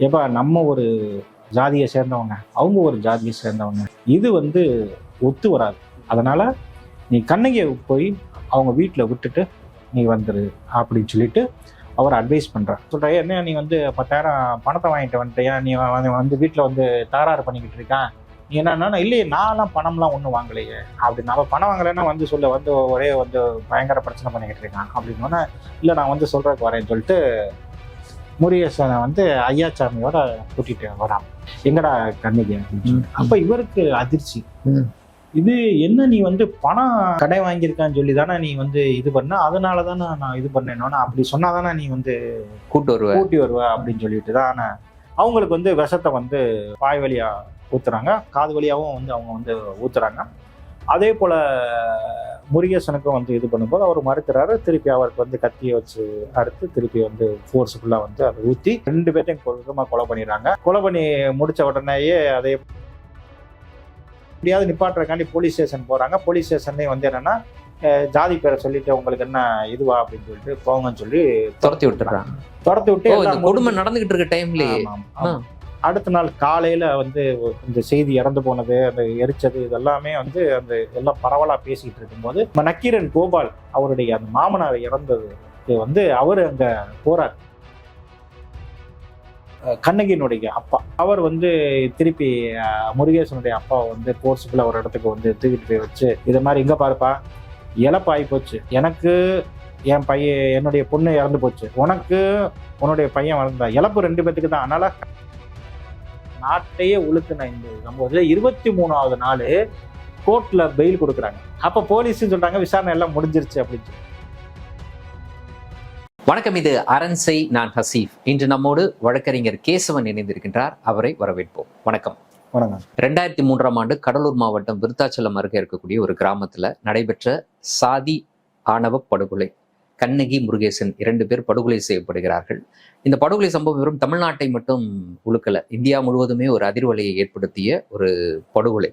ஏப்பா நம்ம ஒரு ஜாதியை சேர்ந்தவங்க அவங்க ஒரு ஜாதியை சேர்ந்தவங்க. இது வந்து ஒத்து வராது. அதனால் நீ கண்ணகியை போய் அவங்க வீட்டில் விட்டுட்டு நீ வந்துரு அப்படின்னு சொல்லிட்டு அவர் அட்வைஸ் பண்ணுறார் சொல்ற என்ன நீ வந்து பத்தாயிரம் பணத்தை வாங்கிட்டு வந்துட்டியா? நீ வந்து- வீட்டில் வந்து தகராறு பண்ணிக்கிட்டு இருக்கான் நீ என்னன்னா இல்லையே நான்லாம் பணம்லாம் ஒன்றும் வாங்கலையே. அப்படி நம்ம பணம் வாங்கலைன்னா வந்து சொல்ல வந்து ஒரே வந்து பயங்கர பிரச்சனை பண்ணிக்கிட்டு இருக்கான். அப்படின்னோன்னா இல்லை நான் வந்து சொல்கிறதுக்கு வரேன்னு சொல்லிட்டு முருகேசனை வந்து ஐயாச்சாமியோட கூட்டிட்டு வரான். எங்கடா கண்ணகி. அப்ப இவருக்கு அதிர்ச்சி. இது என்ன நீ வந்து பணம் கடை வாங்கியிருக்கான்னு சொல்லி தானே நீ வந்து இது பண்ண? அதனால தானே நான் இது பண்ணேனோன்னா அப்படி சொன்னாதானே நீ வந்து கூட்டு வருவ. கூட்டி வருவ அப்படின்னு சொல்லிட்டு தான். அவங்களுக்கு வந்து விஷத்தை வந்து வாய் வழியா ஊத்துறாங்க. காது வழியாவும் வந்து அவங்க வந்து ஊத்துறாங்க. அதே போல முருகேசனுக்கும் வந்து இது பண்ணும்போது அவர் மறுக்கிறாரு. திருப்பி அவருக்கு வந்து கத்தியை வச்சு அறுத்து திருப்பி வந்து ஃபோர்ஸ்ஃபுல்லா வந்து அதை ஊத்தி ரெண்டு பேர்த்தையும் கொடூரமா கொலை பண்ணிடுறாங்க. கொலை பண்ணி முடிச்ச உடனேயே அதே எப்படியாவது நிப்பாட்டுறக்காண்டி போலீஸ் ஸ்டேஷன் போறாங்க. போலீஸ் ஸ்டேஷன்லேயும் வந்து என்னன்னா ஜாதி பேரை சொல்லிட்டு உங்களுக்கு என்ன இதுவா அப்படின்னு சொல்லிட்டு போங்கன்னு சொல்லி துரத்தி விட்டுறாங்க துரத்தி விட்டு கொடுமை நடந்துகிட்டு இருக்க டைம்லயே. அடுத்த நாள் காலையில் வந்து இந்த செய்தி இறந்து போனது அந்த எரிச்சது இதெல்லாமே வந்து அந்த எல்லாம் பரவலாக பேசிகிட்டு இருக்கும்போது நம்ம நக்கீரன் கோபால் அவருடைய அந்த மாமனார் இறந்தது வந்து அவர் அங்கே போறார். கண்ணகியினுடைய அப்பா. அவர் வந்து திருப்பி முருகேசனுடைய அப்பாவை வந்து கோர்ஸுக்குள்ள ஒரு இடத்துக்கு வந்து தூக்கிட்டு போய் வச்சு இதை மாதிரி இங்கே பாருப்பா இழப்பாகி போச்சு. எனக்கு என் பையன் என்னுடைய பொண்ணு இறந்து போச்சு. உனக்கு உன்னுடைய பையன் வளர்ந்தா இழப்பு ரெண்டு பேத்துக்கு தான். அதனால நாட்டையே உழுத்துன இந்த சம்பவத்துல இருபத்தி மூணாவது நாள் கோர்ட்ல பெயில் கொடுக்குறாங்க. அப்ப போலீஸ் சொல்றாங்க விசாரணை எல்லாம் முடிஞ்சிருச்சு அப்படின்னு சொல்லி. வணக்கம் இது அரண்சை நான் ஹசீஃப். இன்று நம்மோடு வழக்கறிஞர் கேசவன் இணைந்திருக்கின்றார். அவரை வரவேற்போம். வணக்கம். வணக்கம். ரெண்டாயிரத்தி மூன்றாம் ஆண்டு கடலூர் மாவட்டம் விருத்தாச்சலம் அருகே இருக்கக்கூடிய ஒரு கிராமத்துல நடைபெற்ற சாதி ஆணவ படுகொலை கண்ணகி முருகேசன் இரண்டு பேர் படுகொலை செய்யப்படுகிறார்கள். இந்த படுகொலை சம்பவம் வெறும் தமிழ்நாட்டை மட்டும் உழுக்கல. இந்தியா முழுவதுமே ஒரு அதிர்வலையை ஏற்படுத்திய ஒரு படுகொலை.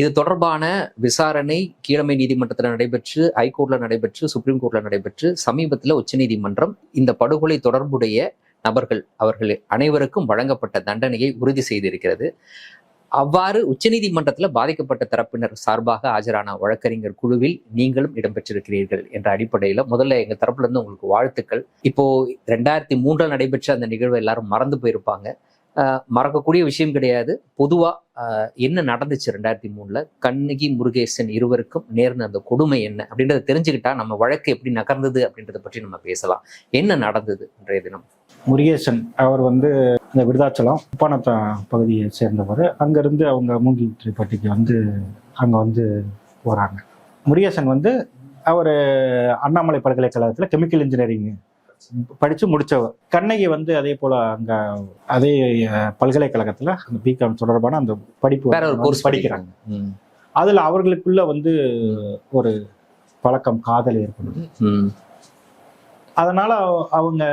இது தொடர்பான விசாரணை கீழமை நீதிமன்றத்தில் நடைபெற்று ஹைகோர்ட்ல நடைபெற்று சுப்ரீம் கோர்ட்ல நடைபெற்று சமீபத்தில் உச்சநீதிமன்றம் இந்த படுகொலை தொடர்புடைய நபர்கள் அவர்கள் அனைவருக்கும் வழங்கப்பட்ட தண்டனையை உறுதி செய்திருக்கிறது. அவ்வாறு உச்சநீதிமன்றத்தில் பாதிக்கப்பட்ட தரப்பினர் சார்பாக ஆஜரான வழக்கறிஞர் குழுவில் நீங்களும் இடம்பெற்றிருக்கிறீர்கள் என்ற அடிப்படையில் முதல்ல எங்க தரப்புல இருந்து உங்களுக்கு வாழ்த்துக்கள். இப்போ ரெண்டாயிரத்தி மூன்றில் நடைபெற்ற அந்த நிகழ்வை எல்லாரும் மறந்து போயிருப்பாங்க. மறக்கக்கூடிய விஷயம் கிடையாது. பொதுவாக என்ன நடந்துச்சு ரெண்டாயிரத்தி மூணில் கண்ணகி முருகேசன் இருவருக்கும் நேர்ந்த அந்த கொடுமை என்ன? அப்படின்றத தெரிஞ்சுக்கிட்டா நம்ம வழக்கு எப்படி நகர்ந்தது அப்படின்றத பற்றி நம்ம பேசலாம். என்ன நடந்தது இன்றைய தினம்? முருகேசன் அவர் வந்து இந்த விருதாச்சலம் உப்பானத்தம் பகுதியை சேர்ந்தவர். அங்கிருந்து அவங்க மூங்கிலிப்பட்டிக்கு வந்து அங்க வந்து போறாங்க. முருகேசன் வந்து அவர் அண்ணாமலை பல்கலைக்கழகத்துல கெமிக்கல் இன்ஜினியரிங் படிச்சு முடிச்சவர். கண்ணகி வந்து அதே போல அங்க அதே பல்கலைக்கழகத்துல அந்த பிகாம் தொடர்பான அந்த படிப்பு வேற ஒரு வந்து கோர்ஸ் படிக்கிறாங்க. அதுல அவர்களுக்குள்ள வந்து ஒரு பழக்கம் காதல் ஏற்படுது. அதனால அவ- அவங்க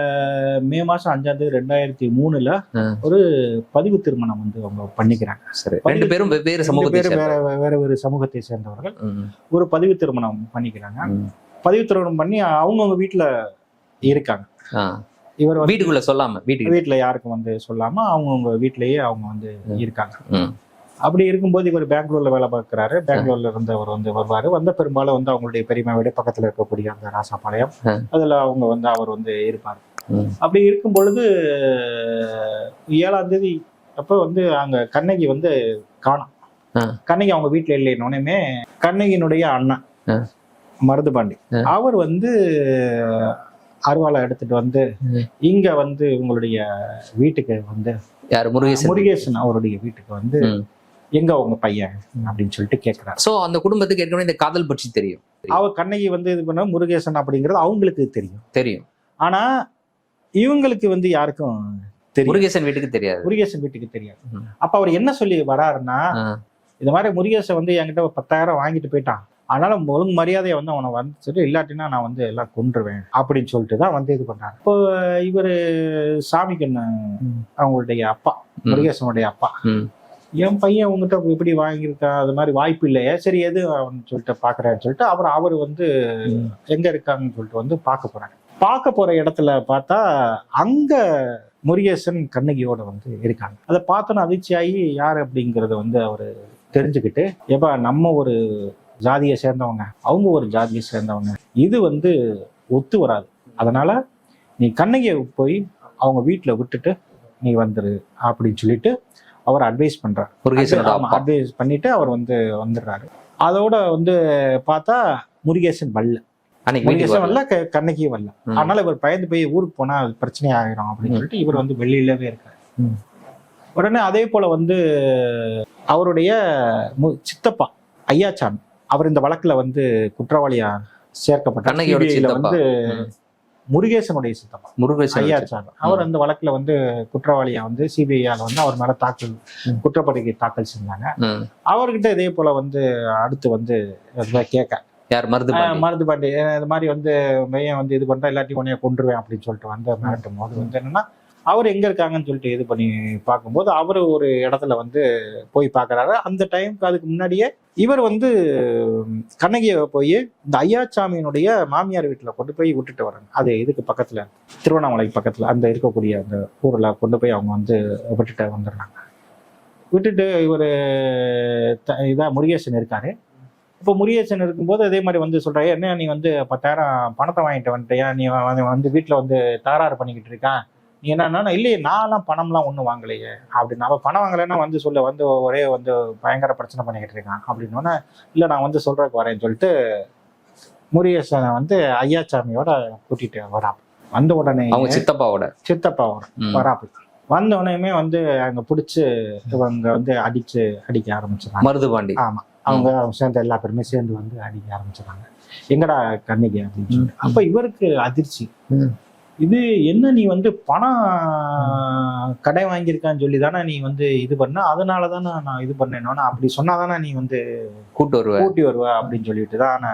மே மாசம் அஞ்சாம் தேதி ரெண்டாயிரத்தி மூணுல. ஒரு பதிவு திருமணம் வந்து அவங்க பண்ணிக்கிறாங்க சரி ரெண்டு பேரும் வெவ்வேறு பேரும் வேற. வேற வேறு சமூகத்தை சேர்ந்தவர்கள். ஒரு பதிவு திருமணம் பண்ணிக்கிறாங்க. பதிவு திருமணம் பண்ணி அவங்கவுங்க வீட்டுல இருக்காங்க. இவர் வீட்டுக்குள்ள சொல்லாம வீட்டுக்கு வீட்டுல யாருக்கும் வந்து சொல்லாம அவங்கவுங்க வீட்லயே அவங்க வந்து. இருக்காங்க. அப்படி இருக்கும்போது இவர் பெங்களூர்ல வேலை பார்க்குறாரு பெங்களூர்ல இருந்து அவர் வந்து வருவாரு வந்த பெரும்பாலும் வந்து அவங்களுடைய பெரியம்மா வீடு பக்கத்துல இருக்கக்கூடிய அந்த ராசாபாளையம். அதுல அவங்க வந்து அவர் வந்து இருப்பார். அப்படி இருக்கும் பொழுது ஏழாம் தேதி அப்ப வந்து அங்க கண்ணகி வந்து காணும். கண்ணகி அவங்க வீட்டுல இல்லைன்னொன்னே கண்ணகியினுடைய அண்ணன் ஆ. மருதுபாண்டி ஆ. அவர் வந்து அருவாளை எடுத்துட்டு வந்து. இங்க வந்து உங்களுடைய வீட்டுக்கு வந்து யாரு முருகேசன் முருகேசன் அவருடைய வீட்டுக்கு வந்து. எங்க உங்க பையன் அப்படின்னு சொல்லிட்டு கேக்குறாரு சோ அந்த குடும்பத்துக்கு ஏற்கனவே இந்த காதல் பற்றி தெரியும் அவ கண்ணகி வந்து இது பண்ண முருகேசன் அப்படிங்கிறது அவங்களுக்கு தெரியும் தெரியும் ஆனா இவங்களுக்கு வந்து யாருக்கும் தெரியும் முருகேசன் வீட்டுக்கு தெரியாது முருகேசன் வீட்டுக்கு தெரியாது. அப்ப அவர் என்ன சொல்லி வராருன்னா ஆ. இந்த மாதிரி முருகேசன் வந்து என்கிட்ட பத்தாயிரம் வாங்கிட்டு போயிட்டான் அதனால ஒழுங்கு மரியாதையை வந்து அவனை வந்து சொல்லி இல்லாட்டினா நான் வந்து எல்லாம் கொன்றுவேன் அப்படின்னு சொல்லிட்டு தான் வந்து இது பண்றாரு இப்போ இவரு சாமிக்கண்ணு ம். அவங்களுடைய அப்பா. முருகேசனுடைய அப்பா. என் பையன் உங்ககிட்ட எப்படி வாங்கியிருக்கா அது மாதிரி வாய்ப்பு இல்லையே. சரி எது அவன் சொல்லிட்டு பாக்குறேன்னு சொல்லிட்டு அவர் அவர் வந்து. எங்க இருக்காங்கன்னு சொல்லிட்டு வந்து பார்க்க போறாங்க பார்க்க போற இடத்துல பார்த்தா அங்க முருகேசன் கண்ணகியோட வந்து இருக்காங்க. அதை பார்த்தோன்னு அதிர்ச்சியாகி யார் அப்படிங்கிறத வந்து அவர் தெரிஞ்சுக்கிட்டு ஏப்பா நம்ம ஒரு ஜாதியை சேர்ந்தவங்க அவங்க ஒரு ஜாதியை சேர்ந்தவங்க இது வந்து ஒத்து வராது. அதனால நீ கண்ணகியை போய் அவங்க வீட்டில் விட்டுட்டு நீ வந்துரு அப்படின்னு சொல்லிட்டு அவர் அட்வைஸ் பண்றார். அட்வைஸ் பண்ணிட்டு அவர் வந்து வந்துடுறாரு. அதோட வந்து பார்த்தா முருகேசன் வீட்டுக்கு முருகேசன் வரல. வரல க- கண்ணகியும் வரல. அதனால இவர் பயந்து போய் ஊருக்கு போனா பிரச்சனை ஆகிரும் அப்படின்னு சொல்லிட்டு இவர் வந்து வெளியிலவே இருக்காரு. உடனே அதே போல வந்து அவருடைய சித்தப்பா ஐயாச்சாமி அவர் இந்த வழக்குல வந்து குற்றவாளியா சேர்க்கப்பட்ட கண்ணகியோட CBI ல சித்தப்பா. வந்து. முருகேசனுடைய சித்தப்பா. முருகேசன் ஐயாச்சாமி அவர் அந்த வழக்குல வந்து குற்றவாளியா வந்து சிபிஐயால வந்து அவர் மேல தாக்கல் ம். குற்றப்பத்திரிகை தாக்கல் செஞ்சாங்க. அவர்கிட்ட இதே போல வந்து அடுத்து வந்து இது கேட்க. யார் மருது? மருந்து பாண்டி இந்த மாதிரி வந்து மையம் வந்து இது பண்றா எல்லாத்தையும் உடனே கொண்டுருவேன் அப்படின்னு சொல்லிட்டு வந்து மிரட்டும் போது வந்து என்னன்னா அவர் எங்க இருக்காங்கன்னு சொல்லிட்டு இது பண்ணி பார்க்கும்போது அவர் ஒரு இடத்துல வந்து போய் பார்க்கறாரு. அந்த டைம்க்கு அதுக்கு முன்னாடியே இவர் வந்து கண்ணகியை போய் இந்த ஐயாச்சாமியினுடைய மாமியார் வீட்டில் கொண்டு போய் விட்டுட்டு வராங்க. அது இதுக்கு பக்கத்தில் திருவண்ணாமலை பக்கத்தில் அந்த இருக்கக்கூடிய அந்த ஊரில் கொண்டு போய் அவங்க வந்து விட்டுட்டு வந்துடுறாங்க. விட்டுட்டு இவர் இதாக முருகேசன் இருக்காரு. இப்போ முருகேசன் இருக்கும்போது அதே மாதிரி வந்து சொல்றா என்ன நீ வந்து பத்தாயிரம் பணத்தை வாங்கிட்டு வந்துட்டியா? நீ வந்து- வந்து வீட்டில் வந்து தகராறு பண்ணிக்கிட்டு இருக்கான் நீ என்னன்னா இல்லையே நான்லாம் பணம்லாம் ஒன்றும் வாங்கலையே அப்படின்னு. அவன் பணம் வாங்கலைன்னா வந்து சொல்ல வந்து ஒரே வந்து பயங்கர பிரச்சனை பண்ணிக்கிட்டு இருக்கான் அப்படின்னோடனே இல்லை நான் வந்து சொல்றதுக்கு வரேன்னு சொல்லிட்டு முருகேசனை வந்து ஐயாச்சாமியோட கூட்டிட்டு வரான். வந்த உடனே அவங்க சித்தப்பாவோட. சித்தப்பா வரும் ம். வராப்பு. வந்த உடனே வந்து அங்க பிடிச்சி இவங்க வந்து அடிச்சு அடிக்க ஆரம்பிச்சிடறாங்க. மருது பாண்டி. ஆமா. அவங்க சேர்ந்த எல்லா பேருமே சேர்ந்து வந்து அடிக்க ஆரம்பிச்சிடறாங்க. எங்கடா கண்ணிக்கு? அப்படின்னு. அப்ப இவருக்கு அதிர்ச்சி. இது என்ன நீ வந்து பணம் கடை வாங்கியிருக்கான்னு சொல்லி தானே நீ வந்து இது பண்ண? அதனால தானே நான் இது பண்ணேனோன்னா அப்படி சொன்னாதானே நீ வந்து கூட்டு வருவ. கூட்டி வருவ அப்படின்னு சொல்லிட்டு தான்.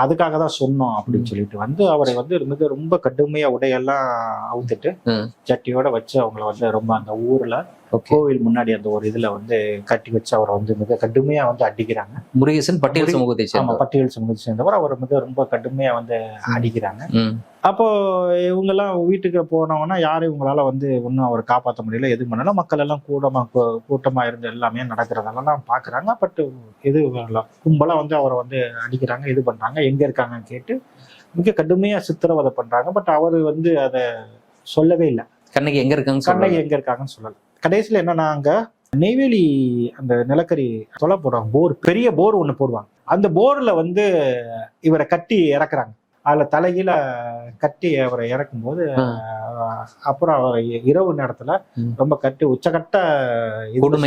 அதுக்காக தான் சொன்னோம் அப்படின்னு சொல்லிட்டு. வந்து அவரை வந்து மிக ரொம்ப கடுமையா உடையெல்லாம் அவுத்துட்டு. சட்டியோட வச்சு அவங்கள வந்து ரொம்ப அந்த ஊர்ல கோவில் முன்னாடி அந்த ஒரு இதுல வந்து கட்டி வச்சு அவரை வந்து மிக கடுமையா வந்து அடிக்கிறாங்க. முருகேசன் பட்டியல் சமூகத்தை ஆமா சேர்ந்தவர் பட்டியல் சமூகத்தை சேர்ந்தவர். அவர் மிக ரொம்ப கடுமையா வந்து அடிக்கிறாங்க. அப்போ இவங்க எல்லாம் வீட்டுக்கு போனவங்கன்னா யாரும் இவங்களால வந்து ஒன்றும் அவரை காப்பாற்ற முடியல எது பண்ணல. மக்கள் எல்லாம் கூடமா கூ- கூட்டமா இருந்து எல்லாமே நடக்கிறதெல்லாம் பாக்குறாங்க பட் வரல. கும்பலா வந்து அவரை வந்து அடிக்கிறாங்க இது பண்றாங்க எங்க இருக்காங்கன்னு கேட்டு மிக கடுமையா சித்திரவதை பண்றாங்க. பட் அவர் வந்து அதை சொல்லவே இல்லை. கண்ணகி எங்க இருக்காங்க கண்ணகி எங்க இருக்காங்கன்னு சொல்லல. கடைசியில என்னன்னா அங்க நெய்வேலி அந்த நிலக்கரி தொலை போடுவாங்க போர் பெரிய போர் ஒண்ணு போடுவாங்க அந்த போர்ல வந்து இவரை கட்டி இறக்குறாங்க அதுல தலைகீழ கட்டி அவரை இறக்கும் போது அஹ், அப்புறம் அவர் இரவு நேரத்துல. ரொம்ப கட்டி உச்சகட்ட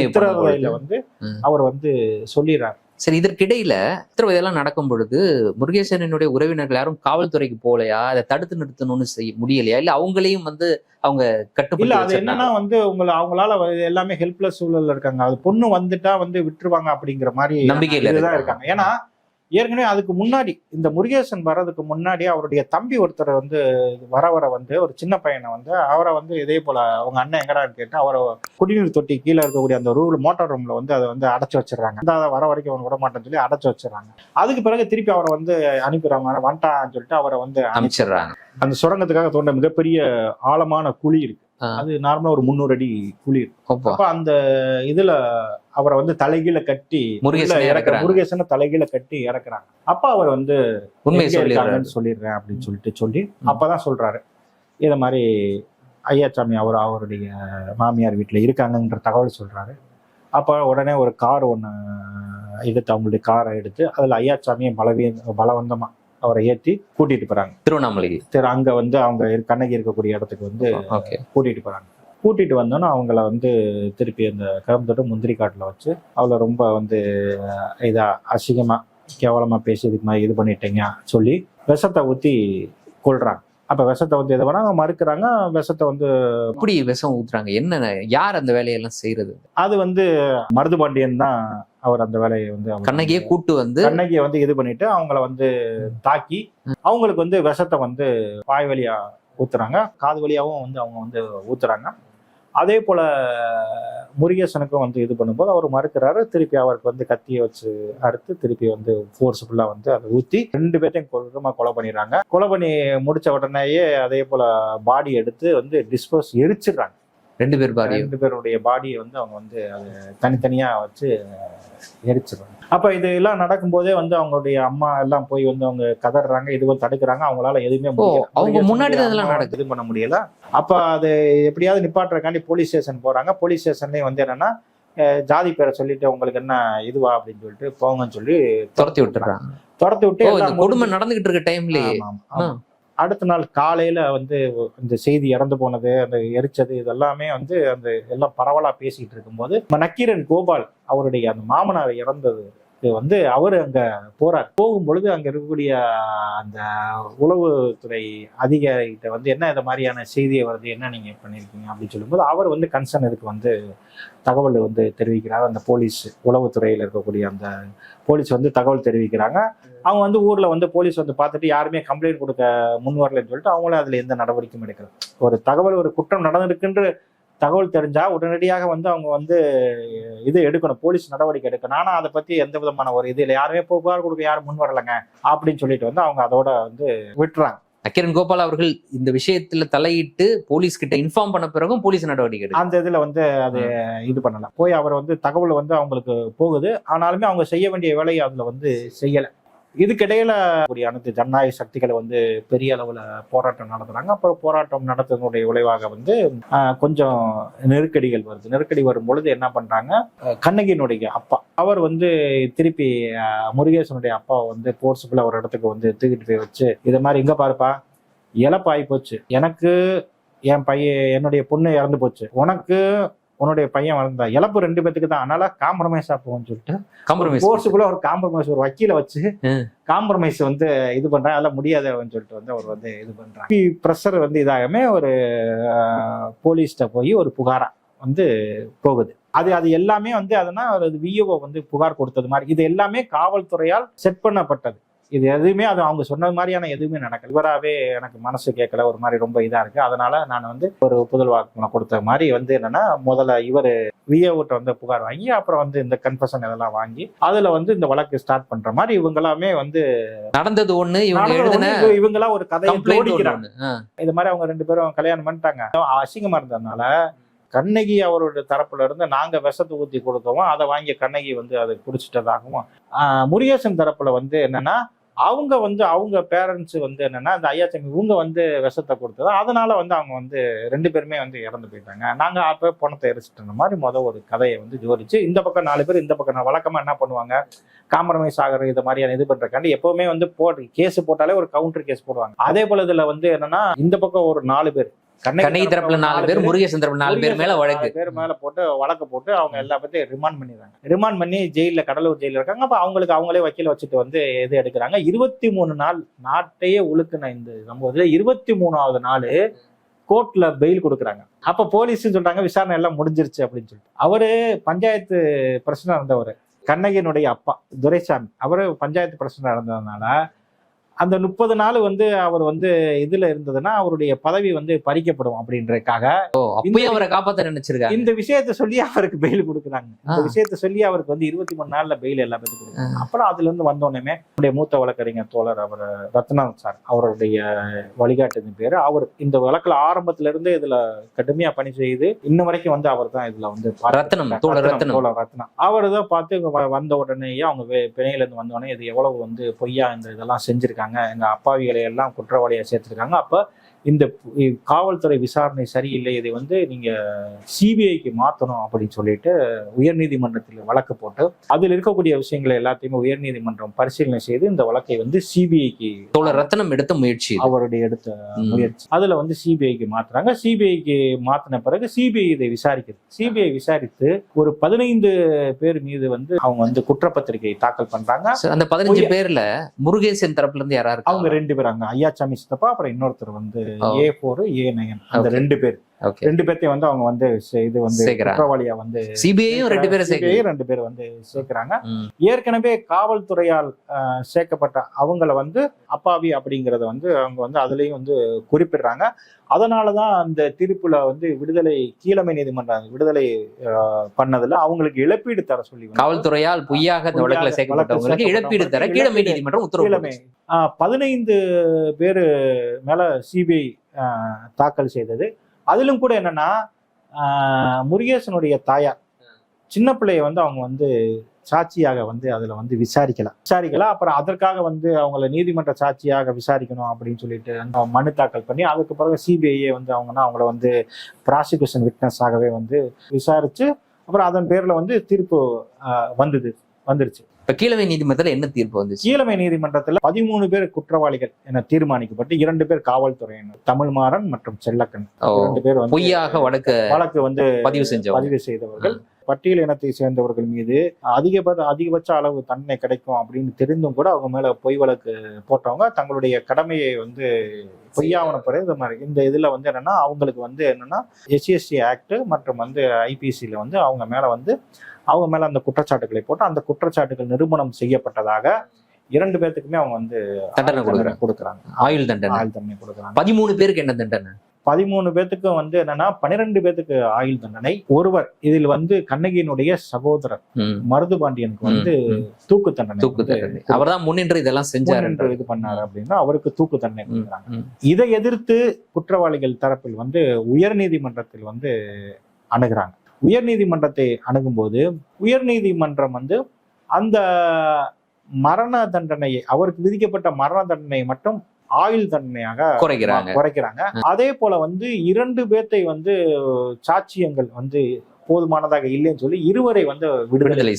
சித்திரவதையில. வந்து. அவர் வந்து சொல்லிடுறாரு சரி இதற்கிடையில சித்திரவதையெல்லாம் நடக்கும் பொழுது முருகேசனுடைய உறவினர்கள் யாரும் காவல்துறைக்கு போகலையா? அதை தடுத்து நிறுத்தணும்னு செய்ய முடியலையா? இல்ல அவங்களையும் வந்து அவங்க இல்ல கட்டுப்படுத்தி அது என்னன்னா வந்து உங்களை அவங்களால எல்லாமே ஹெல்ப்லெஸ் சூழல்ல இருக்காங்க. அது பொண்ணு வந்துட்டா வந்து விட்டுருவாங்க அப்படிங்கிற மாதிரி நம்பிக்கையில. இருக்காங்க. ஏன்னா ஏற்கனவே அதுக்கு முன்னாடி இந்த முருகேசன் வர்றதுக்கு முன்னாடி அவருடைய தம்பி ஒருத்தர் வந்து வர வர வந்து ஒரு சின்ன பையனை வந்து அவரை வந்து இதே போல அவங்க அண்ணன் எங்கடான்னு கேட்டு அவரை குடிநீர் தொட்டி கீழே இருக்கக்கூடிய அந்த ரூல் மோட்டார் ரூம்ல வந்து அதை வந்து அடைச்சு வச்சிடுறாங்க. அந்த வர வரைக்கும் அவன் விட மாட்டேன்னு சொல்லி அடைச்சு வச்சிடுறாங்க. அதுக்கு பிறகு திருப்பி அவரை வந்து அனுப்பிடுறாங்க. வந்துட்டான்னு சொல்லிட்டு அவரை வந்து அனுப்பி- அமைச்சிடுறாங்க அந்த சுரங்கத்துக்காக தோண்ட மிகப்பெரிய ஆழமான குழி இருக்கு. அது நார்மலா ஒரு முந்நூறு அடி இருக்கு அப்பா. அந்த இதுல அவரை வந்து தலைகீழ கட்டி முருகேசனை உள்ள இறக்க- இறக்குறாங்க. முருகேசனை தலைகீழ கட்டி இறக்குறாங்க. அப்ப அவர் வந்து இருக்காங்கன்னு சொல்லிடுறேன் அப்படின்னு சொல்லிட்டு சொல்லி. அப்பதான் சொல்றாரு. இத மாதிரி ஐயாச்சாமி அவர் அவருடைய மாமியார் வீட்டுல இருக்காங்கன்ற தகவல் சொல்றாரு. அப்ப உடனே ஒரு கார் ஒண்ணு எடுத்து அவங்களுடைய காரை எடுத்து அதுல ஐயாச்சாமியை பலவே பலவந்தமா அவரை ஏத்தி கூட்டிட்டு போறாங்க. திருவண்ணாமலைக்கு சரி அங்க வந்து அவங்க கண்ணகி இருக்கக்கூடிய இடத்துக்கு வந்து கூட்டிட்டு போறாங்க. கூட்டிட்டு வந்தோன்னே அவங்கள வந்து திருப்பி அந்த கரும்புத்தோட்டம் முந்திரி காட்டுல வச்சு அவளை ரொம்ப வந்து அஹ், இதா அசிங்கமா கேவலமா பேசி இதுக்கு மாதிரி இது பண்ணிட்டீங்க சொல்லி விஷத்தை ஊத்தி கொள்றாங்க அப்ப விஷத்தை வந்து இது பண்ணா அவங்க மறுக்கிறாங்க விஷத்தை வந்து எப்படி விஷம் ஊத்துறாங்க? என்ன யார் அந்த வேலையெல்லாம் செய்யறது அது வந்து மருதுபாண்டியன் தான் அவர் அந்த வேலையை வந்து கண்ணகியே கூட்டு வந்து கண்ணகியை வந்து இது பண்ணிட்டு அவங்கள வந்து தாக்கி அவங்களுக்கு வந்து விஷத்தை வந்து வாய் வழியா ஊத்துறாங்க. காது வழியாவும் வந்து அவங்க வந்து ஊத்துறாங்க. அதே போல முருகேசனுக்கும் வந்து இது பண்ணும்போது அவர் மறுக்கிறாரு திருப்பி அவருக்கு வந்து கத்தியை வச்சு அறுத்து திருப்பி வந்து ஃபோர்ஸ்ஃபுல்லா வந்து அதை ஊத்தி ரெண்டு பேர்த்தையும் கொடூரமா கொலை பண்ணிடுறாங்க. கொலை பண்ணி முடிச்ச உடனேயே அதே போல பாடி எடுத்து வந்து டிஸ்போஸ் எரிச்சிடுறாங்க. ரெண்டு பேர் பாடியும். ரெண்டு பேருடைய பாடியை வந்து அவங்க வந்து அதை தனித்தனியா வச்சு எரிச்சிடுறாங்க அப்ப இது எல்லாம் நடக்கும்போதே வந்து அவங்களுடைய அம்மா எல்லாம் போய் வந்து அவங்க கதறாங்க இதுவும் தடுக்கிறாங்க அவங்களால எதுவுமே. அவங்க முன்னாடி இதெல்லாம் நடக்குது. இது பண்ண முடியல. அப்ப அது எப்படியாவது நிப்பாட்டுறக்காண்டி போலீஸ் ஸ்டேஷன் போறாங்க. போலீஸ் ஸ்டேஷன்லயும் வந்து என்னன்னா ஜாதி பேரை சொல்லிட்டு உங்களுக்கு என்ன இதுவா அப்படின்னு சொல்லிட்டு போங்கன்னு சொல்லி துரத்தி விட்டுறாங்க. துரத்தி விட்டு கொடுமை நடந்துகிட்டு இருக்க டைம்லயே. அடுத்த நாள் காலையில் வந்து இந்த செய்தி இறந்து போனது அந்த எரிச்சது இதெல்லாமே வந்து அந்த எல்லாம் பரவலாக பேசிகிட்டு இருக்கும்போது நம்ம நக்கீரன் கோபால் அவருடைய அந்த மாமனார் இறந்தது. வந்து அவர் அங்க போறார். போகும் பொழுது அங்க இருக்கக்கூடிய அந்த உளவுத்துறை அதிகாரிகிட்ட வந்து என்ன இந்த மாதிரியான செய்தியை வருது என்ன நீங்க பண்ணிருக்கீங்க அப்படின்னு சொல்லும்போது அவர் வந்து கன்சர்ன் இதுக்கு வந்து தகவல் வந்து தெரிவிக்கிறார். அந்த போலீஸ் உளவுத்துறையில் இருக்கக்கூடிய அந்த போலீஸ் வந்து தகவல் தெரிவிக்கிறாங்க. அவங்க வந்து ஊர்ல வந்து போலீஸ் வந்து பார்த்துட்டு யாருமே கம்ப்ளைண்ட் கொடுக்க முன் வரலன்னு சொல்லிட்டு அவங்களும் அதுல எந்த நடவடிக்கையும் எடுக்கல. ஒரு தகவல் ஒரு குற்றம் நடந்திருக்குன்ற தகவல் தெரிஞ்சா உடனடியாக வந்து அவங்க வந்து இது எடுக்கணும் போலீஸ் நடவடிக்கை எடுக்கணும். ஆனா அதை பத்தி எந்த விதமான ஒரு இது இல்லை. யாருமே புகார் கொடுக்க யாரும் முன் வரலைங்க அப்படின்னு சொல்லிட்டு வந்து அவங்க அதோட வந்து விட்டுறாங்க. நக்கீரன் கோபால் அவர்கள் இந்த விஷயத்துல தலையிட்டு போலீஸ் கிட்ட இன்ஃபார்ம் பண்ண பிறகும் போலீஸ் நடவடிக்கை அந்த இதுல வந்து அது இது பண்ணல. போய் அவர் வந்து தகவல் வந்து அவங்களுக்கு போகுது. ஆனாலுமே அவங்க செய்ய வேண்டிய வேலையை அதுல வந்து செய்யல. இதுக்கிடையில கூடிய அனைத்து ஜனநாயக சக்திகளை வந்து பெரிய அளவுல போராட்டம் நடத்துறாங்க. அப்புறம் போராட்டம் நடத்துவதனுடைய விளைவாக வந்து கொஞ்சம் நெருக்கடிகள் வருது. நெருக்கடி வரும் பொழுது என்ன பண்றாங்க? கண்ணகியினுடைய அப்பா. அவர் வந்து திருப்பி முருகேசனுடைய அப்பாவை வந்து போர்ஸுக்குள்ள ஒரு இடத்துக்கு வந்து தூக்கிட்டு போய் வச்சு இது மாதிரி இங்க பாருப்பா இழப்பாகி போச்சு. எனக்கு என் பையன் என்னுடைய பொண்ணு இறந்து போச்சு. உனக்கு உன்னுடைய பையன் வளர்ந்தா இழப்பு ரெண்டு பேத்துக்கு தான். அதனால காம்ப்ரமைஸா போகும்னு சொல்லிட்டு காம்ப்ரமைஸ் கோர்ஸுக்குள்ள ஒரு காம்ப்ரமைஸ் ஒரு வக்கீல வச்சு. காம்ப்ரமைஸ் வந்து இது பண்றாங்க. அதெல்லாம் முடியாது அப்படின்னு சொல்லிட்டு வந்து அவர் வந்து இது பண்றாங்க. ப்ரெஷர் வந்து இதாகமே ஒரு போலீஸ்ட போய் ஒரு புகாரா வந்து போகுது. அது அது எல்லாமே வந்து அதுனா ஒரு விஓ வந்து புகார் கொடுத்தது மாதிரி. இது எல்லாமே காவல்துறையால் செட் பண்ணப்பட்டது. இது எதுவுமே அது அவங்க சொன்னது மாதிரியான எதுவுமே நடக்கல. இவராவே எனக்கு மனசு கேட்கல ஒரு மாதிரி ரொம்ப இதா இருக்கு. அதனால நான் வந்து ஒரு ஒப்புதல் வாக்குமூலம் கொடுத்த மாதிரி வந்து என்னன்னா முதல்ல இவர் விஏஓட்ட வந்து புகார் வாங்கி அப்புறம் வந்து இந்த கன்ஃபஷன் இதெல்லாம் வாங்கி அதுல வந்து இந்த வழக்கு ஸ்டார்ட் பண்ற மாதிரி இவங்க எல்லாமே வந்து நடந்தது ஒண்ணு இவங்க நடந்தது எழுதின ஒண்ணு, இவங்க எல்லாம் ஒரு கதையை ஜோடிக்கிறாங்க. இது மாதிரி அவங்க ரெண்டு பேரும் கல்யாணம் பண்ணிட்டாங்க. அசிங்கமா இருந்ததுனால கண்ணகி அவரோட தரப்புல இருந்து நாங்க விஷத்தை ஊத்தி கொடுத்தோம் அதை வாங்கி கண்ணகி வந்து அதை குடிச்சிட்டதாகவும் ஆஹ் முருகேசன் தரப்புல வந்து என்னன்னா அவங்க வந்து அவங்க பேரண்ட்ஸ் வந்து என்னன்னா இந்த ஐயாச்சாமி இவங்க வந்து விஷத்தை கொடுத்தது. அதனால வந்து அவங்க வந்து ரெண்டு பேருமே வந்து இறந்து போயிட்டாங்க. நாங்க அப்போ பணத்தை எரிச்சிட்டு மாதிரி மொதல் ஒரு கதையை வந்து ஜோடிச்சு இந்த பக்கம் நாலு பேர் இந்த பக்கம் வழக்கமாக வழக்கமா என்ன பண்ணுவாங்க? காம்ப்ரமைஸ் ஆகிற இது மாதிரியான இது பண்றக்காண்டி எப்பவுமே வந்து போட்டு கேஸ் போட்டாலே ஒரு கவுண்டர் கேஸ் போடுவாங்க. அதே போல இதுல வந்து என்னன்னா இந்த பக்கம் ஒரு நாலு பேர். கண்ணகி தரப்புல நாலு பேர் முருகேசன் தரப்புல நாலு பேர் மேல வழக்கு. பேர் மேல போட்டு வழக்கு போட்டு அவங்க எல்லா பத்தியும் ரிமாண்ட் பண்ணிடுறாங்க. ரிமாண்ட் பண்ணி ஜெயில கடலூர் ஜெயில இருக்காங்க. அப்ப அவங்களுக்கு அவங்களே வக்கீல வச்சுட்டு வந்து இது எடுக்கிறாங்க. இருபத்தி மூணு நாள் நாட்டையே உழுக்குன இந்த சம்பவத்துல இருபத்தி மூணாவது நாள் கோர்ட்ல பெயில் கொடுக்குறாங்க. அப்ப போலீஸ் சொல்றாங்க விசாரணை எல்லாம் முடிஞ்சிருச்சு அப்படின்னு சொல்லிட்டு. அவரு பஞ்சாயத்து பிரசிடண்ட் இருந்தவர் கண்ணகியினுடைய அப்பா துரைசாமி. அவரு பஞ்சாயத்து பிரசிடண்ட் இருந்ததுனால அந்த முப்பது நாள் வந்து அவர் வந்து இதுல இருந்ததுன்னா அவருடைய பதவி வந்து பறிக்கப்படும் அப்படின்றதுக்காக. அவரை காப்பாத்த நினைச்சிருக்காங்க. இந்த விஷயத்த சொல்லி அவருக்கு பெயில் கொடுக்குறாங்க. இந்த. விஷயத்த சொல்லி அவருக்கு வந்து இருபத்தி மூணு நாள்ல பெயில் எல்லா பேருக்கு கொடுக்குறாங்க. அப்புறம் அதுல இருந்து வந்தோடனே அவருடைய மூத்த வழக்கறிஞர் தோழர் அவர் ரத்னம் சார் அவருடைய வழிகாட்டுதின் பேரு. அவர் இந்த வழக்குல ஆரம்பத்துல இருந்து இதுல கடுமையா பணி செய்து இன்ன வரைக்கும் வந்து அவர் தான் இதுல வந்து ரத்னம். தோழர் ரத்னம். அவர் தான் பார்த்து வந்த உடனேயே அவங்க பிணையில இருந்து வந்த உடனே இது எவ்வளவு வந்து பொய்யா இந்த இதெல்லாம் செஞ்சிருக்காங்க. எங்கள் அப்பாவிகளை எல்லாம் குற்றவாளியாக சேர்த்துருக்காங்க அப்போ இந்த காவல்துறை விசாரணை சரியில்லை இதை வந்து நீங்க சிபிஐக்கு மாத்தணும் அப்படின்னு சொல்லிட்டு உயர்நீதிமன்றத்தில் வழக்கு போட்டு அதில் இருக்கக்கூடிய விஷயங்களை எல்லாத்தையுமே உயர்நீதிமன்றம் பரிசீலனை செய்து இந்த வழக்கை வந்து சிபிஐக்கு தோழர் ரத்னம் எடுத்த முயற்சி. அவருடைய எடுத்த. முயற்சி அதுல வந்து சிபிஐக்கு மாத்துறாங்க சிபிஐக்கு மாத்தின பிறகு சிபிஐ இதை விசாரிக்குது சிபிஐ விசாரித்து ஒரு பதினைந்து பேர் மீது வந்து அவங்க வந்து குற்றப்பத்திரிகை தாக்கல் பண்றாங்க சரி, அந்த பதினஞ்சு பேர்ல முருகேசன் தரப்புல இருந்து யாரா அவங்க ரெண்டு பேர் அங்க ஐயாச்சாமி சித்தப்பா அப்புறம் இன்னொருத்தர் வந்து. ஏ ஃபோர் ஏ நயன் அந்த. ரெண்டு பேர். ரெண்டு பேர்த்தையும் வந்து அவங்க வந்து இது வந்து. குற்றவாளியா வந்து சிபிஐயும் ரெண்டு பேரும் சேர்க்க ரெண்டு பேர் வந்து சேர்க்கிறாங்க. ஏற்கனவே காவல்துறையால் சேர்க்கப்பட்ட அவங்கள வந்து அப்பாவி அப்படிங்கறத வந்து அவங்க வந்து அதுலயும் வந்து குறிப்பிடுறாங்க. அதனாலதான் அந்த தீர்ப்புல வந்து விடுதலை கீழமை நீதிமன்றம் விடுதலை பண்ணதுல அவங்களுக்கு இழப்பீடு தர சொல்லி காவல்துறையால் பொய்யாக இந்த வழக்குல சேர்க்கப்பட்டவங்களுக்கு இழப்பீடு தர கீழமை நீதிமன்றம் உத்தரவு பதினைந்து பேர் மேல சிபிஐ தாக்கல் செய்தது. அதிலும் கூட என்னன்னா முருகேசனுடைய தாயார் சின்ன பிள்ளைய வந்து அவங்க வந்து சாட்சியாக வந்து அதுல வந்து விசாரிக்கலாம். விசாரிக்கலாம். அப்புறம் அதற்காக வந்து அவங்கள நீதிமன்ற சாட்சியாக விசாரிக்கணும் அப்படின்னு சொல்லிட்டு அந்த மனு தாக்கல் பண்ணி அதுக்கு பிறகு சிபிஐயே வந்து அவங்கன்னா அவங்கள வந்து ப்ராசிக்யூஷன் விட்னஸ் ஆகவே வந்து விசாரிச்சு அப்புறம் அதன் பேர்ல வந்து தீர்ப்பு வந்தது வந்துருச்சு. இப்ப கீழமை நீதிமன்றத்துல என்ன தீர்ப்பு வந்துச்சு? கீழமை நீதிமன்றத்துல பதிமூணு பேர் குற்றவாளிகள் என தீர்மானிக்கப்பட்டு இரண்டு பேர் காவல்துறையினர் தமிழ்மாறன் மற்றும் செல்லக்கன் இரண்டு பேர் வந்து பொய்யாக வழக்கு வழக்கு வந்து பதிவு செஞ்சவங்க. பதிவு செய்தவர்கள். பட்டியல் இனத்தை சேர்ந்தவர்கள் மீது அதிகபட்ச அதிகபட்ச அளவு தண்டனை கிடைக்கும் அப்படின்னு தெரிந்தும் கூட அவங்க மேல பொய் வழக்கு போட்டவங்க தங்களுடைய கடமையை வந்து பொய்யாவனப்பட இந்த மாதிரி இந்த இதுல வந்து என்னன்னா அவங்களுக்கு வந்து என்னன்னா எஸ்சிஎஸ்டி ஆக்ட் மற்றும் வந்து ஐபிசியில வந்து அவங்க மேல வந்து அவங்க மேல அந்த குற்றச்சாட்டுகளை போட்டு அந்த குற்றச்சாட்டுகள் நிரூபணம் செய்யப்பட்டதாக இரண்டு பேர்த்துக்குமே அவங்க வந்து தண்டனை கொடுக்குறாங்க. ஆயுள் தண்டனை. ஆயுள் தண்டனை கொடுக்குறாங்க. பதிமூணு பேருக்கு என்ன தண்டனை? பதிமூணு பேத்துக்கும் வந்து என்னன்னா பன்னிரெண்டு பேத்துக்கு ஆயுள் தண்டனை. ஒருவர் இதில் வந்து கண்ணகியினுடைய சகோதரர் ம், மருதுபாண்டியனுக்கு வந்து. தூக்கு தண்டனை. தூக்கு தண்டனை. அவர்தான் முன்னின்று இதெல்லாம் செஞ்சாரு முன்னின்று இது பண்ணாரு அப்படின்னா அவருக்கு தூக்கு தண்டனை கொடுக்குறாங்க. இதை எதிர்த்து குற்றவாளிகள் தரப்பில் வந்து உயர்நீதிமன்றத்தில் வந்து அணுகுறாங்க. உயர்நீதிமன்றத்தை அணுகும்போது உயர்நீதிமன்றம் வந்து அந்த மரண தண்டனையை அவருக்கு விதிக்கப்பட்ட மரண தண்டனையை மட்டும் ஆயுள் தண்டனையாக குறைக்கிறாங்க. குறைக்கிறாங்க. அதே போல வந்து இரண்டு பேர்த்தை வந்து சாட்சியங்கள் வந்து போதுமானதாக இல்லைன்னு சொல்லி இருவரை வந்து விடுதலை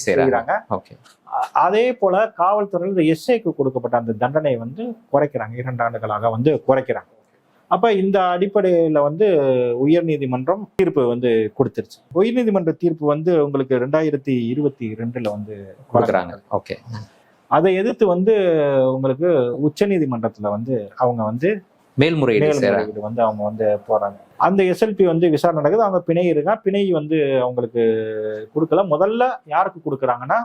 அ- அதே போல காவல்துறையில் எஸ்ஐக்கு கொடுக்கப்பட்ட அந்த தண்டனை வந்து குறைக்கிறாங்க. இரண்டு ஆண்டுகளாக வந்து குறைக்கிறாங்க. அப்ப இந்த அடிப்படையில வந்து உயர்நீதிமன்றம் தீர்ப்பு வந்து கொடுத்துருச்சு. உயர்நீதிமன்ற தீர்ப்பு வந்து உங்களுக்கு ரெண்டாயிரத்தி இருபத்தி ரெண்டுல வந்து கொடுக்குறாங்க. ஓகே. அதை எதிர்த்து வந்து உங்களுக்கு உச்சநீதிமன்றத்துல வந்து அவங்க வந்து மேல்முறையீடு வந்து அவங்க வந்து போறாங்க. அந்த எஸ்எல்பி வந்து விசாரணை நடக்குது. அவங்க பிணை இருக்கா பிணை வந்து அவங்களுக்கு கொடுக்கல. முதல்ல யாருக்கு கொடுக்குறாங்கன்னா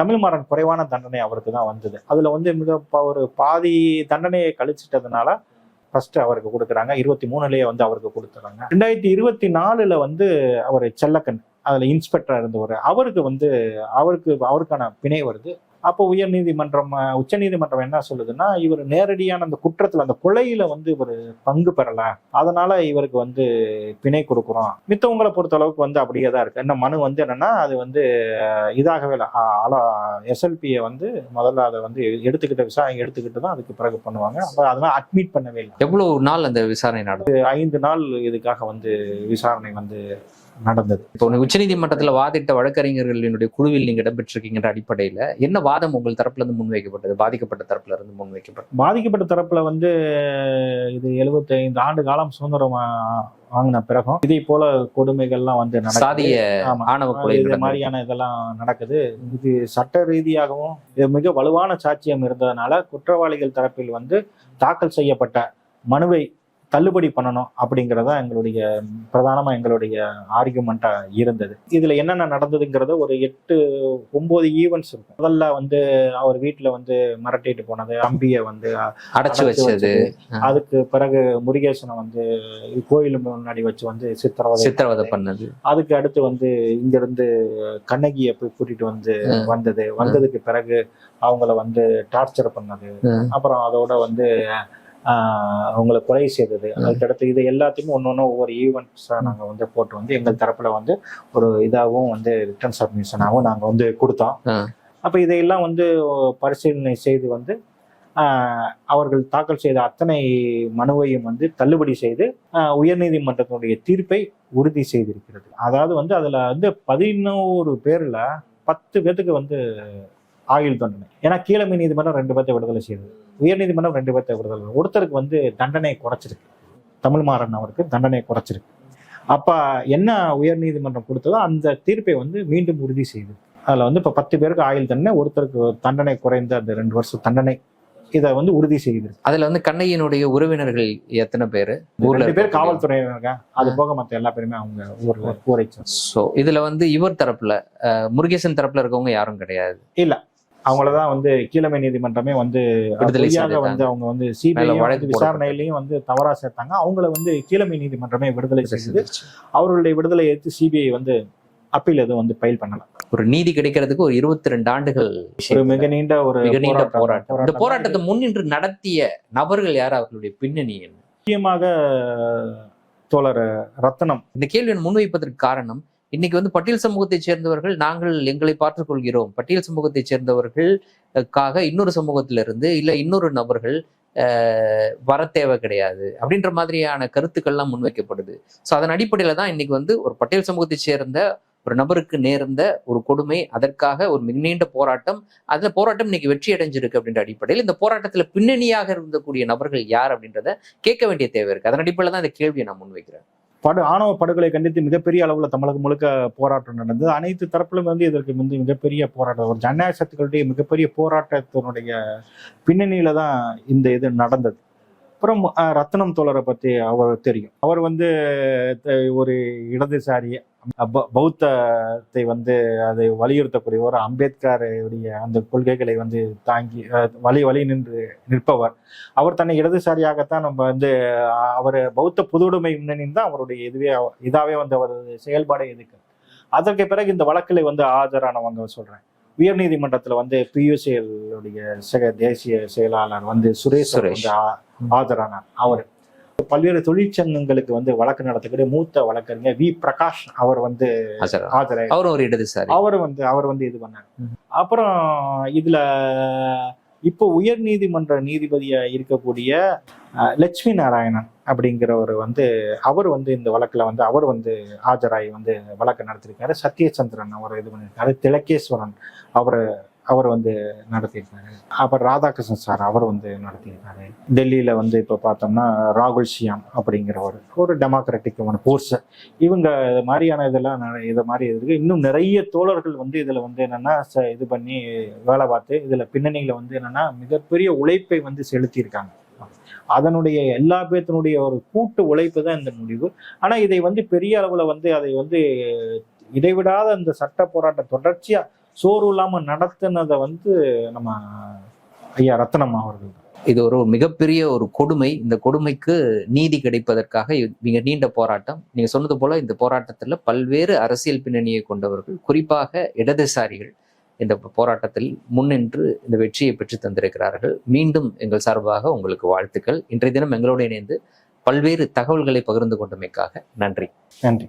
தமிழ்மாறன் குறைவான தண்டனை அவருக்கு தான் வந்தது. அதுல வந்து மிக ஒரு பாதி தண்டனையை கழிச்சிட்டதுனால ஃபர்ஸ்ட் அவருக்கு கொடுக்குறாங்க. இருபத்தி மூணுலயே வந்து அவருக்கு கொடுத்துறாங்க. ரெண்டாயிரத்தி இருபத்தி நாலுல வந்து அவர் செல்லக்கன் அதுல இன்ஸ்பெக்டரா இருந்தவர். அவருக்கு வந்து அவருக்கு அவருக்கான பிணை வருது. அப்போ உயர்நீதிமன்றம் அஹ், உச்சநீதிமன்றம் என்ன சொல்லுதுன்னா இவர் நேரடியான அந்த குற்றத்துல அந்த கொலையில வந்து இவர் பங்கு பெறல. அதனால இவருக்கு வந்து பிணை கொடுக்குறோம். மித்தவங்களை பொறுத்த அளவுக்கு வந்து அப்படியே தான் இருக்கு. என்ன மனு வந்து என்னன்னா அது வந்து இதாகவே இல்லை. எஸ்எல்பியை வந்து முதல்ல அதை வந்து எடுத்துக்கிட்ட விசாரணை எடுத்துக்கிட்டு தான் அதுக்கு பிறகு பண்ணுவாங்க. அப்ப அதெல்லாம் அட்மிட் பண்ணவே இல்லை. எவ்வளவு நாள் அந்த விசாரணை நடந்தது ஐந்து நாள் இதுக்காக வந்து விசாரணை வந்து நடந்தது. இப்போ உச்சநீதிமன்றத்துல வாதிட்ட வழக்கறிஞர்களினுடைய குழுவில் நீங்க இடம்பெற்றிருக்கீங்கன்ற அடிப்படையில என்ன வாதம் உங்கள் தரப்புல இருந்து முன்வைக்கப்பட்டது? பாதிக்கப்பட்ட தரப்புல இருந்து முன்வைக்கப்பட்டது? பாதிக்கப்பட்ட தரப்புல வந்து இது 75 ஆண்டு காலம் சுதந்திரம் வாங்கின பிறகும் இதே போல கொடுமைகள்லாம் வந்து நடக்குது. ஆணவ கொலை இது. மாதிரியான இதெல்லாம் நடக்குது. இது சட்ட ரீதியாகவும் இது மிக வலுவான சாட்சியம் இருந்ததுனால குற்றவாளிகள் தரப்பில் வந்து தாக்கல் செய்யப்பட்ட மனுவை தள்ளுபடி பண்ணணும் அப்படிங்கறதா எங்களுடைய பிரதானமா எங்களுடைய ஆர்குமெண்டா இருந்தது. இதுல என்னென்ன நடந்ததுங்கிறத ஒரு எட்டு ஒன்பது ஈவெண்ட்ஸ் இருக்கும். முதல்ல வந்து அவர் வீட்டுல வந்து மிரட்டிட்டு போனது அம்பிய வந்து அடைச்சு வச்சது. அதுக்கு பிறகு முருகேசனை வந்து கோயில் முன்னாடி வச்சு வந்து சித்திரவதை சித்திரவதை பண்ணது. அதுக்கு அடுத்து வந்து இங்க இருந்து கண்ணகியை போய் கூட்டிட்டு வந்து வந்தது. வந்ததுக்கு பிறகு அவங்கள வந்து டார்ச்சர் பண்ணது. அப்புறம் அதோட வந்து அவங்கள கொலை செய்தது. அதுக்கடுத்து இது எல்லாத்தையுமே ஒன்று ஒவ்வொரு ஈவெண்ட்ஸாக நாங்கள் வந்து போட்டு வந்து எங்கள் தரப்புல வந்து ஒரு இதாகவும் வந்து ரிட்டர்ன் சப்மிஷனாகவும் நாங்கள் வந்து கொடுத்தோம். அப்போ இதையெல்லாம் வந்து பரிசீலனை செய்து வந்து அவர்கள் தாக்கல் செய்த அத்தனை மனுவையும் வந்து தள்ளுபடி செய்து உயர்நீதிமன்றத்தினுடைய தீர்ப்பை உறுதி செய்திருக்கிறது. அதாவது வந்து அதுல வந்து பதினோரு பேர்ல பத்து பேத்துக்கு வந்து ஆயுள் தண்டனை. ஏன்னா கீழமை நீதிமன்றம் ரெண்டு பேர்த்தை விடுதலை செய்தது. உயர்நீதிமன்றம் ரெண்டு பேர்த்தை விடுதலை. ஒருத்தருக்கு வந்து தண்டனை குறைச்சிருக்கு. தமிழ்மாறன் அவருக்கு தண்டனை குறைச்சிருக்கு. அப்ப என்ன உயர்நீதிமன்றம் கொடுத்ததோ அந்த தீர்ப்பை வந்து மீண்டும் உறுதி செய்தது அதுல வந்து இப்ப பத்து பேருக்கு ஆயுள் தண்டனை ஒருத்தருக்கு தண்டனை குறைந்த அந்த ரெண்டு வருஷம் தண்டனை இதை வந்து உறுதி செய்யுது அதுல வந்து கண்ணகியினுடைய உறவினர்கள் எத்தனை பேரு? ரெண்டு பேர் காவல்துறையினருங்க. அது போக மத்த எல்லா பேருமே அவங்க ஊர்ல ஊரை. சோ இதுல வந்து இவர் தரப்புல முருகேசன் தரப்புல இருக்கவங்க யாரும் கிடையாது. அவங்களதான் வந்து கீழமை நீதிமன்றமே வந்து விடுதலை பொய்யாக செய்துட்டாங்க. வந்து அவங்க வந்து சிபிஐ வழக்கு விசாரணையிலையும் வந்து தவறா சேர்த்தாங்க. அவங்கள வந்து கீழமை நீதிமன்றமே விடுதலை செய்தது அவர்களுடைய விடுதலை எடுத்து சிபிஐ வந்து அப்பீல் எதுவும் வந்து ஃபைல் பண்ணல. ஒரு நீதி கிடைக்கிறதுக்கு ஒரு இருபத்தி ரெண்டு ஆண்டுகள் ஒரு மிக நீண்ட ஒரு மிக நீண்ட போராட்டம். இந்த. போராட்டத்தை முன்னின்று நடத்திய நபர்கள் யார்? அவர்களுடைய பின்னணி முக்கியமாக தோழர் ரத்னம் இந்த கேள்வியை முன்வைப்பதற்கு காரணம் இன்னைக்கு வந்து பட்டியல் சமூகத்தைச் சேர்ந்தவர்கள் நாங்கள் எங்களை பார்த்துக்கொள்கிறோம் பட்டியல் சமூகத்தைச் சேர்ந்தவர்களுக்காக இன்னொரு சமூகத்திலிருந்து இல்ல இன்னொரு நபர்கள் வர தேவை கிடையாது. அப்படின்ற மாதிரியான கருத்துக்கள்லாம் முன்வைக்கப்படுது. ஸோ அதன் அடிப்படையில் தான் இன்னைக்கு வந்து ஒரு பட்டியல் சமூகத்தைச் சேர்ந்த ஒரு நபருக்கு நேர்ந்த ஒரு கொடுமை அதற்காக ஒரு மிக நீண்ட போராட்டம் அதில் போராட்டம் இன்னைக்கு வெற்றி அடைஞ்சிருக்கு அப்படின்ற அடிப்படையில் இந்த போராட்டத்தில் பின்னணியாக இருந்தக்கூடிய நபர்கள் யார் அப்படின்றத கேட்க வேண்டிய தேவை இருக்கு. அதன் அடிப்படையில் தான் இந்த கேள்வியை நான் முன்வைக்கிறேன். படு ஆணவ படுகொலை கண்டித்து மிகப்பெரிய அளவில் தமிழகம் முழுக்க போராட்டம் நடந்தது. அனைத்து தரப்பிலும் வந்து இதற்கு வந்து மிகப்பெரிய போராட்டம் ஒரு ஜனநாயக சக்திகளுடைய மிகப்பெரிய போராட்டத்தினுடைய பின்னணியில தான் இந்த இது நடந்தது. அப்புறம் ரத்னம் தோழரை பத்தி அவர் தெரியும். அவர் வந்து ஒரு இடதுசாரி பௌத்தத்தை வந்து அதை வலியுறுத்தக்கூடிய ஒரு அம்பேத்கருடைய அந்த கொள்கைகளை வந்து தாங்கி வழி வழி நின்று நிற்பவர். அவர் தன்னை இடதுசாரியாகத்தான் நம்ம வந்து அவர் பௌத்த பொதுவுடைமை முன்னணின்னு தான் அவருடைய இதுவே இதாவே வந்து அவர் செயல்பாடே எதுக்கு அதற்கு பிறகு இந்த வழக்கில் வந்து ஆஜரானவங்க சொல்றேன். உயர்நீதிமன்றத்துல வந்து பியூசிஎல் உடைய செக- தேசிய செயலாளர் வந்து சுரேஷ் சுரேஷ். ஆஜரானார். அவர். பல்வேறு தொழிற்சங்கங்களுக்கு வந்து வழக்கு நடத்தக்கூடிய மூத்த வழக்கறிஞர் வி. பிரகாஷ் அவர் வந்து ஆசரா. ஆஜராய் அவரும் ஒரு இடதுசாரி. அவர் வந்து அவர் வந்து இது பண்ணார். அப்புறம் இதுல இப்போ உயர் நீதிமன்ற நீதிபதியா இருக்கக்கூடிய லட்சுமி நாராயணன் அப்படிங்கிறவர் வந்து அவர் வந்து இந்த வழக்குல வந்து அவர் வந்து ஆஜராகி வந்து வழக்கு நடத்திருக்காரு. சத்யச்சந்திரன் அவர் இது பண்ணியிருக்காரு திலகேஸ்வரன் அவர் அவர் வந்து நடத்தியிருக்காரு. அப்புறம் ராதாகிருஷ்ணன் சார் அவர் வந்து நடத்தியிருக்காரு. டெல்லியில் வந்து இப்போ பார்த்தோம்னா ராகுல் ஷியாம் அப்படிங்கிறவர் ஒரு டெமோக்ராட்டிக் ஃபோர்ஸ் இவங்க இது மாதிரியான இதெல்லாம் இது மாதிரி இருக்குது இன்னும் நிறைய தோழர்கள் வந்து இதில் வந்து என்னன்னா ச- இது பண்ணி வேலை பார்த்து இதில் பின்னணியில் வந்து என்னென்னா மிகப்பெரிய உழைப்பை வந்து செலுத்தியிருக்காங்க. அதனுடைய எல்லா பேத்தினுடைய ஒரு கூட்டு உழைப்பு தான் இந்த முடிவு. ஆனால் இதை வந்து பெரிய அளவில் வந்து அதை வந்து இடைவிடாத இந்த சட்ட போராட்டம் தொடர்ச்சியாக சோறு இல்லாம நடத்தினதை வந்து நம்ம ஐயா ரத்னம் அவர்கள். இது ஒரு மிகப்பெரிய ஒரு கொடுமை. இந்த கொடுமைக்கு நீதி கிடைப்பதற்காக மிக நீண்ட போராட்டம். நீங்க சொன்னது போல இந்த போராட்டத்துல பல்வேறு அரசியல் பின்னணியை கொண்டவர்கள் குறிப்பாக இடதுசாரிகள் இந்த போராட்டத்தில் முன்னின்று இந்த வெற்றியை பெற்று தந்திருக்கிறார்கள். மீண்டும் எங்கள் சார்பாக உங்களுக்கு வாழ்த்துக்கள். இன்றைய தினம் எங்களோடு இணைந்து பல்வேறு தகவல்களை பகிர்ந்து கொண்டமைக்காக நன்றி. நன்றி.